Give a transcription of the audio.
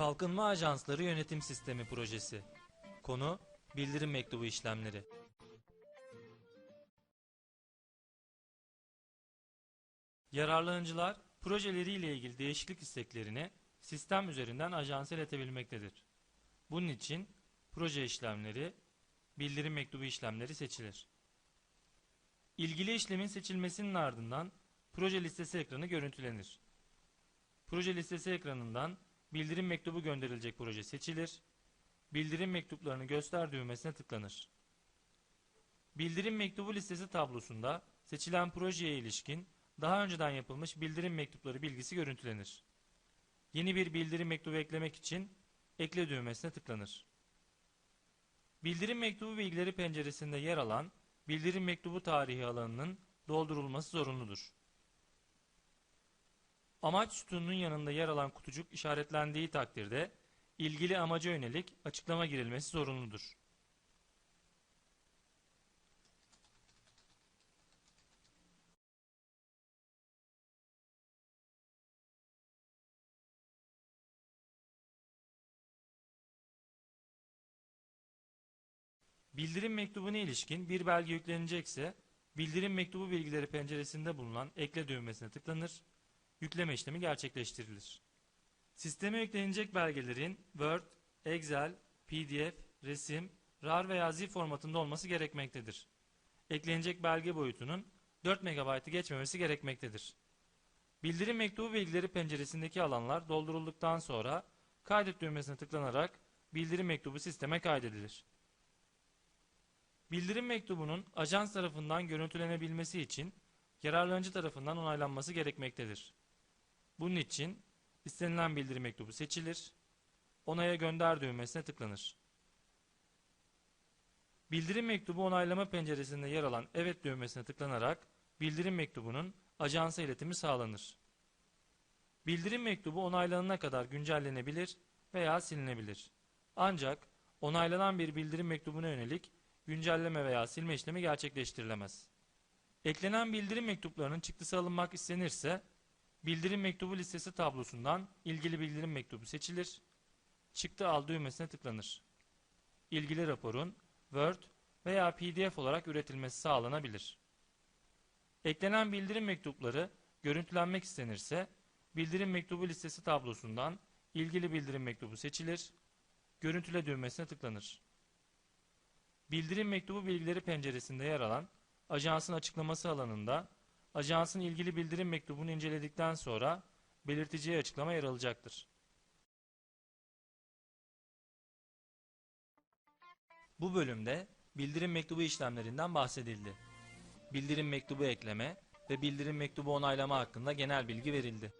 Kalkınma Ajansları Yönetim Sistemi Projesi Konu Bildirim Mektubu işlemleri Yararlanıcılar projeleriyle ilgili değişiklik isteklerini sistem üzerinden ajansa iletebilmektedir. Bunun için proje işlemleri, bildirim mektubu işlemleri seçilir. İlgili işlemin seçilmesinin ardından proje listesi ekranı görüntülenir. Proje listesi ekranından bildirim mektubu gönderilecek proje seçilir. Bildirim mektuplarını göster düğmesine tıklanır. Bildirim mektubu listesi tablosunda seçilen projeye ilişkin daha önceden yapılmış bildirim mektupları bilgisi görüntülenir. Yeni bir bildirim mektubu eklemek için ekle düğmesine tıklanır. Bildirim mektubu bilgileri penceresinde yer alan bildirim mektubu tarihi alanının doldurulması zorunludur. Amaç sütununun yanında yer alan kutucuk işaretlendiği takdirde ilgili amaca yönelik açıklama girilmesi zorunludur. Bildirim mektubuna ilişkin bir belge yüklenecekse, bildirim mektubu bilgileri penceresinde bulunan ekle düğmesine tıklanır, yükleme işlemi gerçekleştirilir. Sisteme yüklenecek belgelerin Word, Excel, PDF, resim, RAR veya ZIP formatında olması gerekmektedir. Eklenecek belge boyutunun 4 MB'ı geçmemesi gerekmektedir. Bildirim mektubu bilgileri penceresindeki alanlar doldurulduktan sonra kaydet düğmesine tıklanarak bildirim mektubu sisteme kaydedilir. Bildirim mektubunun ajans tarafından görüntülenebilmesi için yararlanıcı tarafından onaylanması gerekmektedir. Bunun için istenilen bildirim mektubu seçilir, onaya gönder düğmesine tıklanır. Bildirim mektubu onaylama penceresinde yer alan evet düğmesine tıklanarak bildirim mektubunun ajansa iletimi sağlanır. Bildirim mektubu onaylanana kadar güncellenebilir veya silinebilir. Ancak onaylanan bir bildirim mektubuna yönelik güncelleme veya silme işlemi gerçekleştirilemez. Eklenen bildirim mektuplarının çıktısı alınmak istenirse, bildirim mektubu listesi tablosundan ilgili bildirim mektubu seçilir, çıktı al düğmesine tıklanır. İlgili raporun Word veya PDF olarak üretilmesi sağlanabilir. Eklenen bildirim mektupları görüntülenmek istenirse, bildirim mektubu listesi tablosundan ilgili bildirim mektubu seçilir, görüntüle düğmesine tıklanır. Bildirim mektubu bilgileri penceresinde yer alan ajansın açıklaması alanında ajansın ilgili bildirim mektubunu inceledikten sonra belirteceği açıklama yer alacaktır. Bu bölümde bildirim mektubu işlemlerinden bahsedildi. Bildirim mektubu ekleme ve bildirim mektubu onaylama hakkında genel bilgi verildi.